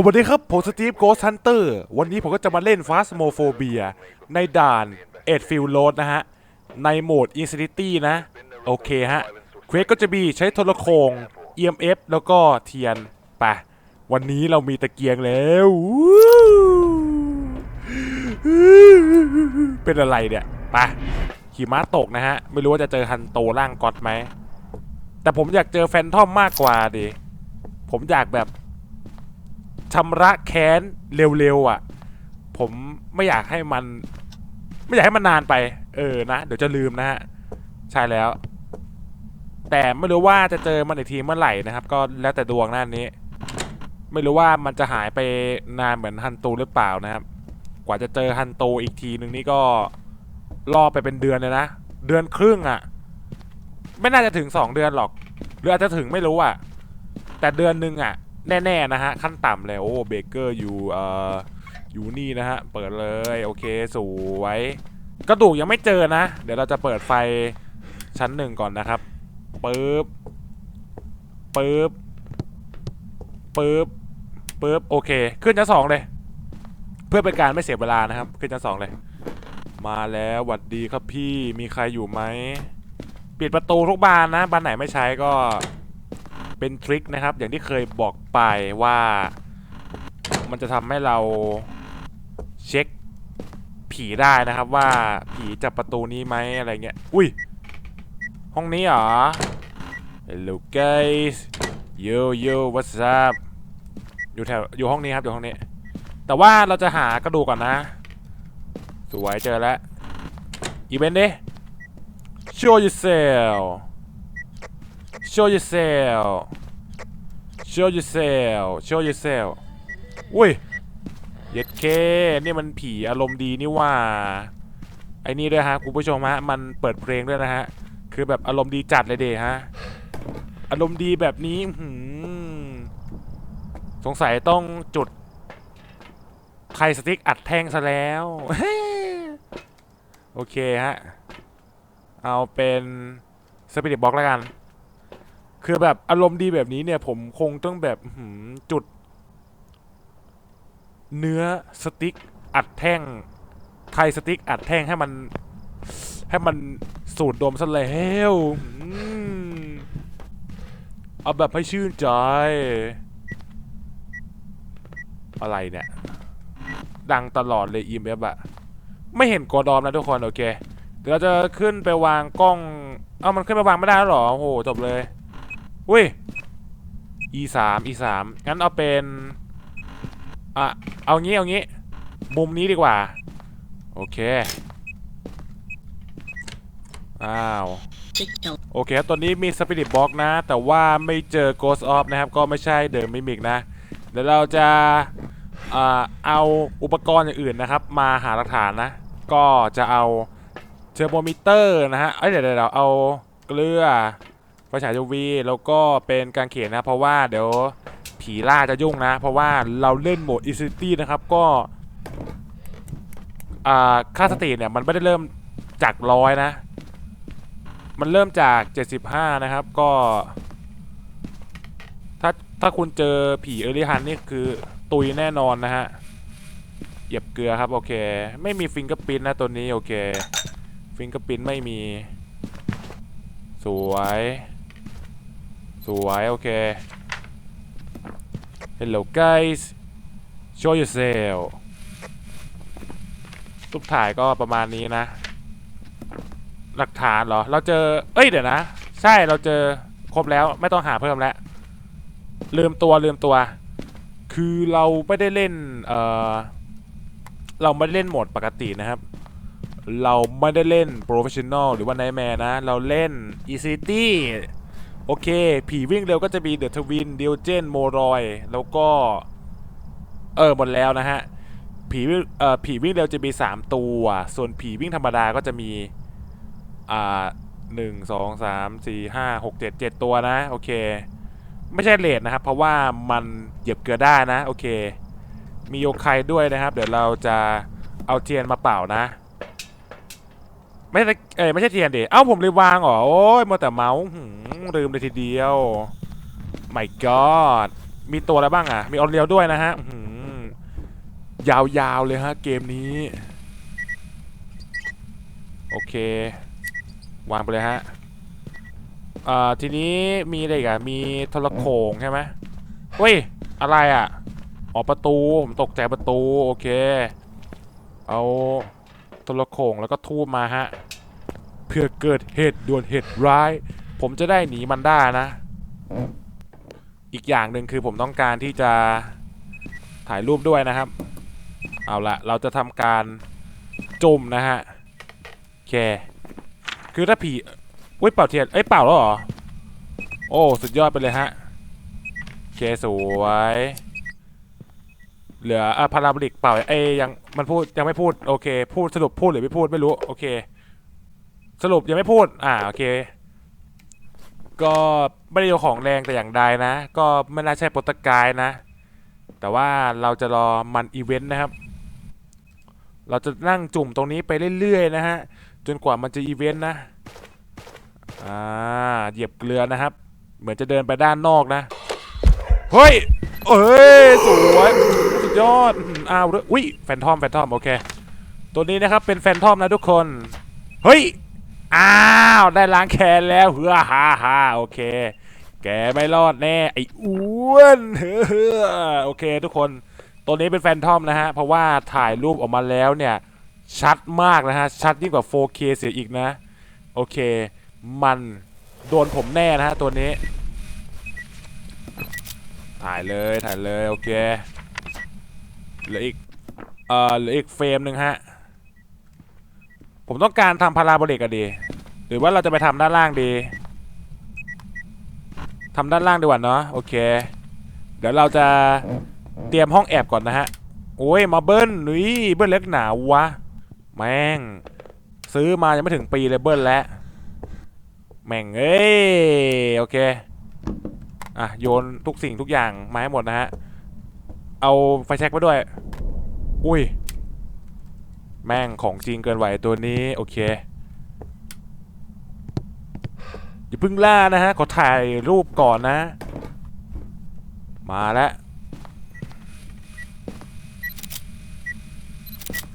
สวัสดีครับ ผมสตีฟโกสฮันเตอร์วันนี้ผมก็จะมาเล่นฟาสโมโฟเบียในด่านเอ็ดฟิลโลดนะฮะ ในโหมด Insanity นะ โอเคฮะ เควสก็จะมีใช้โทรโคง EMF แล้วก็เทียนไปวันนี้เรามีตะเกียงแล้ว เป็นอะไรเนี่ยไปขี่ม้าตกนะฮะ ไม่รู้ว่าจะเจอฮันโตร่างก๊อตไหม แต่ผมอยากเจอแฟนทอมมากกว่าดิ ผมอยากแบบ ชำระแค้นเร็วๆอะ ผมไม่อยากให้มัน ไม่อยากให้มันนานไป เออนะ เดี๋ยวจะลืมนะฮะใช่แล้ว แต่ไม่รู้ว่าจะเจอมันอีกทีเมื่อไหร่นะครับ ก็แล้วแต่ดวงหน้านี้ ไม่รู้ว่ามันจะหายไปนานเหมือนฮันตูหรือเปล่านะครับ กว่าจะเจอฮันโตอีกทีหนึ่งนี่ก็รอไปเป็นเดือนเลยนะเดือนครึ่งอะ่ะ ไม่น่าจะถึงสองเดือนหรอก หรืออาจจะถึงไม่รู้อะ่ะ แต่เดือนหนึ่งอะ่ะ แน่ๆนะฮะ ขั้นต่ำเลยโอ้เบเกอร์อยู่เอ่ออยู่นี่นะฮะ เปิดเลยโอเคสวยกระดูกยังไม่เจอนะ เดี๋ยวเราจะเปิดไฟชั้นหนึ่งก่อนนะครับปึ๊บปึ๊บปึ๊บปึ๊บโอเค ขึ้นชั้นสองเลย เพื่อเป็นการไม่เสียเวลานะครับ ขึ้นชั้นสองเลย มาแล้วหวัดดีครับพี่มีใครอยู่ไหมปิดประตูทุกบานนะบานไหนไม่ใช้ก็ เป็นทริคนะครับ อย่างที่เคยบอกไปว่า มันจะทำให้เราเช็คผีได้นะครับว่าผีจับประตูนี้ไหมอะไรเงี้ย อุ้ย ห้องนี้เหรอ Hello guys yo yo what's up อยู่แถวอยู่ห้องนี้ครับอยู่ห้องนี้ แต่ว่าเราจะหากระดูกก่อนนะ สวยเจอแล้วอีเวนต์ดิ show yourself show yourself show yourself show yourself อุ้ยเย็ดเคนี่มันผีอารมณ์ดีนี่ว่า ไอ้นี่ด้วยฮะคุณผู้ชมฮะ มันเปิดเพลงด้วยนะฮะ คือแบบอารมณ์ดีจัดเลยเดฮะ อารมณ์ดีแบบนี้สงสัยต้องจุดไทยสติ๊กอัดแท่งซะแล้ว โอเคฮะ เอาเป็นสปิริตบ็อกแล้วกัน คือแบบอารมณ์ดีแบบนี้เนี่ยผมคงต้องแบบอื้อหือจุด เนื้อสติ๊กอัดแท่งไทยสติ๊กอัดแท่งให้มัน ให้มันสูดดมซะแล้วอืมเอาแบบให้ชื่นใจ อะไรเนี่ย ดังตลอดเลย EMF อะไม่เห็นกอดอมนะทุกคน โอเค เดี๋ยวเราจะขึ้นไปวางกล้อง เอามันขึ้นไปวางไม่ได้แล้วเหรอ โอ้โห จบเลย อุ้ย E สาม E สามงั้นเอาเป็นอะเอางี้เอางี้ มุมนี้ดีกว่า โอเค อ้าว โอเคครับตอนนี้มี Spirit Box นะ แต่ว่าไม่เจอ Ghost of นะครับ ก็ไม่ใช่เดิมมิมิกนะ เดี๋ยวเราจะเอาอุปกรณ์อย่างอื่นนะครับ มาหาหลักฐานนะ ก็จะเอาเทอร์โมมิเตอร์นะฮะ เอ้ยเดี๋ยวเดี๋ยวเอาเกลือ ไฟฉาย UV แล้วก็เป็นการเขียนนะ เพราะว่าเดี๋ยวผีล่าจะยุ่งนะ เพราะว่าเราเล่นโหมด Insanity นะครับก็อ่าค่าสติเนี่ยมันไม่ได้เริ่มจากร้อยนะ มันเริ่มจาก 75 นะครับ ก็ ถ้าถ้าคุณเจอผีเอริฮันนี่คือตุยแน่นอนนะฮะ เหยียบเกลือครับ โอเค ไม่มีฟิงเกอร์ปินนะตัวนี้ โอเค ฟิงเกอร์ปินไม่มี สวย สวยโอเค Hello guys show yourself รูปถ่ายก็ประมาณนี้นะ หลักฐานเหรอ เราเจอ เอ้ยเดี๋ยวนะ ใช่เราเจอครบแล้วไม่ต้องหาเพิ่มแล้ว ลืมตัวลืมตัว คือเราไม่ได้เล่น เอ่อ เราไม่ได้เล่นโหมดปกตินะครับ เราไม่ได้เล่น Professional หรือว่า Nightmare นะ เราเล่น Easy โอเค ผีวิ่งเร็วก็จะมี The Twin d i o g e n m o r o y แล้วก็ เออหมดแล้วนะฮะ ผีวิ่งเอ่อผีวิ่งเร็วจะมี 3 ตัว ส่วนผีวิ่งธรรมดาก็จะมี อ่าหนึ่งสองสามสี่ห้าหกเจ็ดเจ็ดตัวนะ โอเค ไม่ใช่เลทนะครับ เพราะว่ามันเหยียบเกลือได้นะ โอเค มีโยไคด้วยนะครับ เดี๋ยวเราจะเอาเทียนมาเป่านะ ไม่ใช่เอ้ยไม่ใช่เทียนดิเอ้าผมลืมวางเหรอ โอ้ยมัวแต่เมาส์หืมลืมเลยทีเดียว my god มีตัวอะไรบ้างอะ มีออนเรียวด้วยนะฮะหือยาวๆเลยฮะ เกมนี้ โอเค วางไปเลยฮะอ่าทีนี้มีอะไรกอะมีโทรโขงใช่ไหมเฮ้ย อะไรอะอ๋อประตู ผมตกใจประตู โอเค เอา ทรโขงแล้วก็ทูบมาฮะ เพื่อเกิดเหตุด่วนเหตุร้าย ผมจะได้หนีมันได้นะ อีกอย่างหนึ่งคือผมต้องการที่จะถ่ายรูปด้วยนะครับ เอาละเราจะทำการจุ่มนะฮะโอเคคือถ้าผีเว้ยเป่าเทียนเอ้ยเป่าแล้วเหรอ โอ้ สุดยอดไปเลยฮะโอเคสวย เหลืออะพาราโบลิกเปล่าเอ้ยยังมันพูดยังไม่พูดโอเค พูดสรุปพูดหรือไม่พูดไม่รู้โอเค สรุปยังไม่พูด อ่าโอเค ก็ไม่ได้โยของแรงแต่อย่างใดนะ ก็ไม่น่าใช่โปรตกายนะ แต่ว่าเราจะรอมันอีเวนต์นะครับ เราจะนั่งจุ่มตรงนี้ไปเรื่อยๆนะฮะจนกว่ามันจะอีเวนต์นะอ่าเหยียบเกลือนะครับ เหมือนจะเดินไปด้านนอกนะ เฮ้ย เอ้ย สวย ยอดอ้าวเรื่องอุ้ยแฟนทอมแฟนทอมโอเค ตัวนี้นะครับเป็นแฟนทอมนะทุกคน เฮ้ย อ้าว ได้ล้างแค้นแล้วเฮือฮ่าฮ่าโอเค แกไม่รอดแน่ ไอ้อ้วนเฮ้อโอเค ทุกคน ตัวนี้เป็นแฟนทอมนะฮะ เพราะว่าถ่ายรูปออกมาแล้วเนี่ย ชัดมากนะฮะ ชัดยิ่งกว่า 4K เสียอีกนะ โอเค มันโดนผมแน่นะฮะตัวนี้ ถ่ายเลยถ่ายเลย โอเค เหลืออีกเอ่อเหลืออีกเฟรมหนึ่งฮะ ผมต้องการทำพาราโบลิกอะดี หรือว่าเราจะไปทำด้านล่างดีทำด้านล่างดีกว่าเนาะโอเค เดี๋ยวเราจะเตรียมห้องแอบก่อนนะฮะ โอ้ยมาเบิ้ลนุ้ยเบิ้ลเล็กหนาวะ แม่ง ซื้อมายังไม่ถึงปีเลยเบิ้ลแล้วแม่งเอ้ยโอเค อะโยนทุกสิ่งทุกอย่างมาให้หมดนะฮะ เอาไฟแช็กมาด้วย อุ้ย แม่งของจริงเกินไหวตัวนี้ โอเค อย่าเพิ่งล่านะฮะ ขอถ่ายรูปก่อนนะ มาแล้ว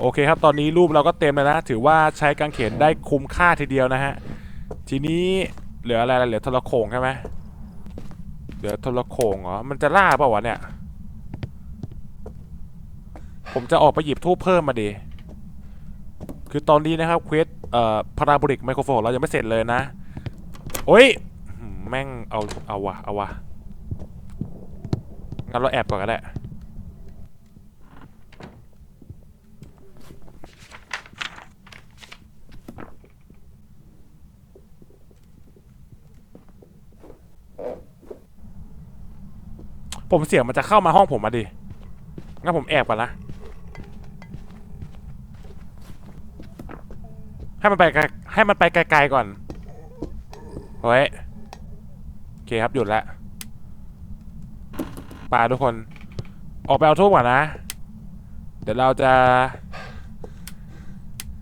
โอเคครับ ตอนนี้รูปเราก็เต็มแล้วนะ ถือว่าใช้กางเขนได้คุ้มค่าทีเดียวนะฮะ ทีนี้เหลืออะไรเหลือทรโขงใช่ไหมเหลือทรโขงเหรอ มันจะล่าเปล่าวะเนี่ย ผมจะออกไปหยิบทูบเพิ่มมาดิคือตอนนี้นะครับเควสเอ่อพาราโบลิกไมโครโฟนเรายังไม่เสร็จเลยนะ โอ้ยแม่งเอาเอาวะเอาวะงั้นเราแอบก่อนก็ได้ผมเสียงมันจะเข้ามาห้องผมมาดิ งั้นผมแอบก่อนนะ ให้มันไปไกลให้มันไปไกลๆก่อนเฮ้ยโอเคครับหยุดแล้วปาทุกคน ออกไปเอาทูบก่อนนะ เดี๋ยวเราจะ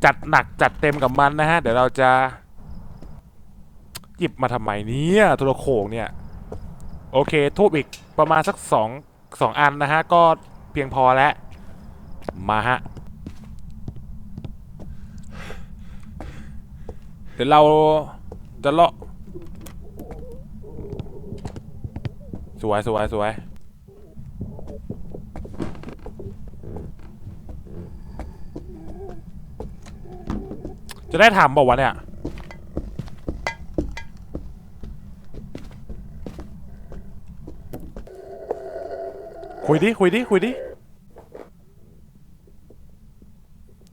จัดหนักจัดเต็มกับมันนะฮะ เดี๋ยวเราจะหยิบมาทำไมเนี่ยโทรโขงเนี่ย โอเคทูบอีกประมาณสักสองสองอันนะฮะ ก็เพียงพอแล้ว มาฮะ เดี๋ยวเราจะเลาะสวยสวยสวยจะได้ถามบอกว่าเนี่ยคุยดิคุยดิคุยดิ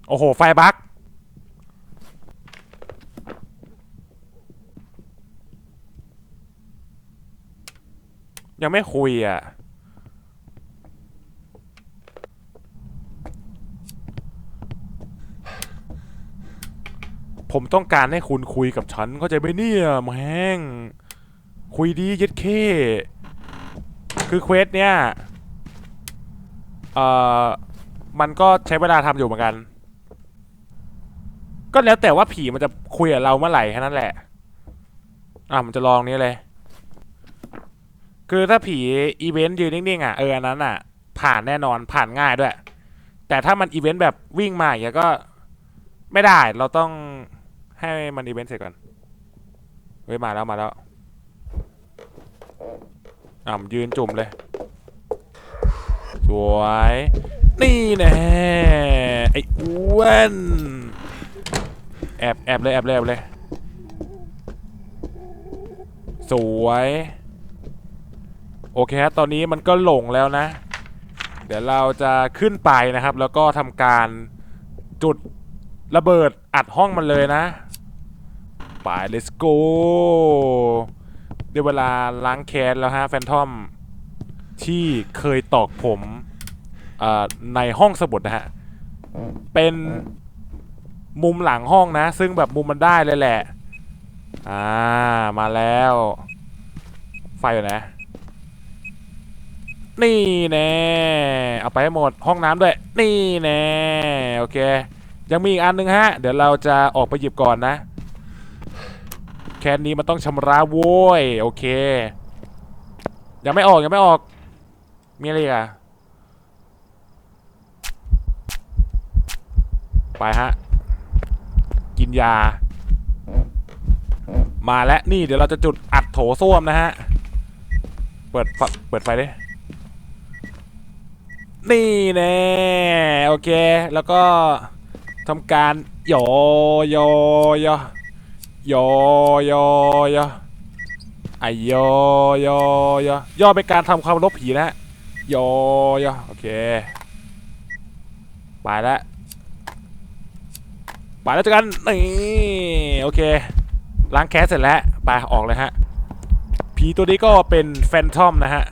โอ้โห ไฟบั๊ก ยังไม่คุยอะ ผมต้องการให้คุณคุยกับฉันเข้าใจไหมเนี่ยแม่งคุยดีเย็ดเค คือเควสเนี่ย เอ่อ มันก็ใช้เวลาทำอยู่เหมือนกัน ก็แล้วแต่ว่าผีมันจะคุยกับเราเมื่อไหร่แค่นั้นแหละ อะมันจะลองนี้เลย คือถ้าผีอีเวนต์ยืนนิ่งๆอะเอออันนั้นอะ ผ่านแน่นอนผ่านง่ายด้วย แต่ถ้ามันอีเวนต์แบบวิ่งมาอย่างเงี้ยก็ไม่ได้เราต้องให้มันอีเวนต์เสร็จก่อนเฮ้ยมาแล้วมาแล้วอ่ำยืนจุ่มเลย สวย นี่แน่ไอ้อ้วนแอบแอบเลยแอบเลยแอบเลย สวย โอเคฮะตอนนี้มันก็หลงแล้วนะ เดี๋ยวเราจะขึ้นไปนะครับ แล้วก็ทำการจุดระเบิดอัดห้องมันเลยนะ ไป let's go เดี๋ยวเวลาล้างแค้นแล้วฮะแฟนทอมที่เคยตอกผมในห้องสมุดนะฮะ เป็นมุมหลังห้องนะ ซึ่งแบบมุมมันได้เลยแหละ อ่า มาแล้ว ไฟอยู่ไห นี่แน่เอาไปให้หมดห้องน้ำด้วย นี่แน่โอเค ยังมีอีกอันหนึงฮะ เดี๋ยวเราจะออกไปหยิบก่อนนะ แค่นี้มันต้องชำระโว้ยโอเค ยังไม่ออกยังไม่ออก มีอะไรอะไปฮะ กินยา มาแล้วนี่เดี๋ยวเราจะจุดอัดโถส้วมนะฮะ เปิดเปิดไฟดิ นี่แน่โอเค แล้วก็ทำการโยโยโยโยโยโยไอโยโยโยย่อเป็นการทำความรบผีนะฮะโยโยโอเคไปแล้วไปแล้วเจอกันนี่โอเคล้างแคสเสร็จแล้วไปออกเลยฮะผีตัวนี้ก็เป็นแฟนทอมนะฮะ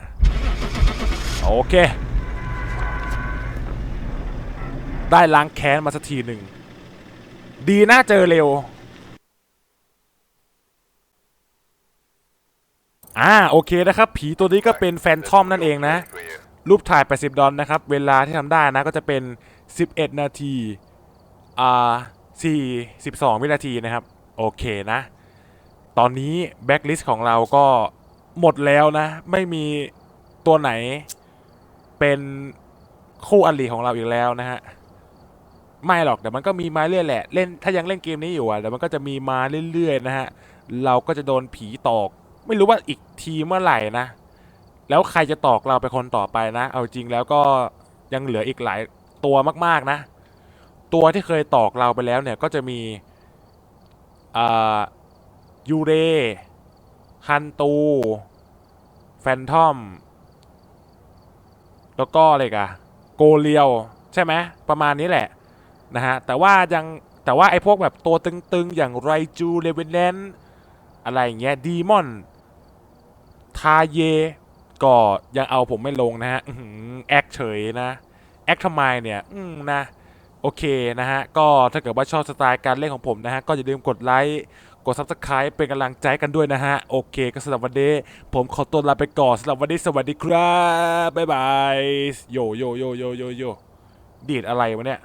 โอเค ได้ล้างแค้นมาสักทีหนึ่ง ดีนะเจอเร็ว อ่าโอเคนะครับ ผีตัวนี้ก็เป็นแฟนทอมนั่นเองนะ รูปถ่าย 80 ดอลนะครับ เวลาที่ทำได้นะก็จะเป็น 11 นาที อ่า4 12 วินาทีนะครับ โอเคนะ ตอนนี้แบ็กลิสต์ของเราก็หมดแล้วนะ ไม่มีตัวไหนเป็นคู่อริของเราอีกแล้วนะฮะ ไม่หรอกแต่มันก็มีมาเรื่อยแหละเล่นถ้ายังเล่นเกมนี้อยู่อะเดี๋ยวมันก็จะมีมาเรื่อยๆนะฮะเราก็จะโดนผีตอก ไม่รู้ว่าอีกทีเมื่อไหร่นะ แล้วใครจะตอกเราเป็นคนต่อไปนะ เอาจริงแล้วก็ยังเหลืออีกหลายตัวมากๆนะ ตัวที่เคยตอกเราไปแล้วเนี่ยก็จะมีอ่ายูเรฮันตู แฟนทอม แล้วก็อะไรกะโกเลียว ใช่ไหมประมาณนี้แหละ นะฮะแต่ว่ายังแต่ว่าไอ้พวกแบบตัวตึงๆ อย่างไรจูเลเวนแนนอะไรอย่างเงี้ยดีมอนทาเยก็ยังเอาผมไม่ลงนะฮะแอคเฉยนะ แอคทำไมเนี่ยอืมนะ โอเคนะฮะ ก็ถ้าเกิดว่าชอบสไตล์การเล่นของผมนะฮะ ก็อย่าลืมกดไลค์กด subscribe เป็นกำลังใจกันด้วยนะฮะ โอเค ก็สำหรับวันนี้ ผมขอตัวลาไปก่อนสำหรับวันนี้สวัสดีครับ บ๊ายบาย โยโยโยโยโยโยดีดอะไรวะเนี่ย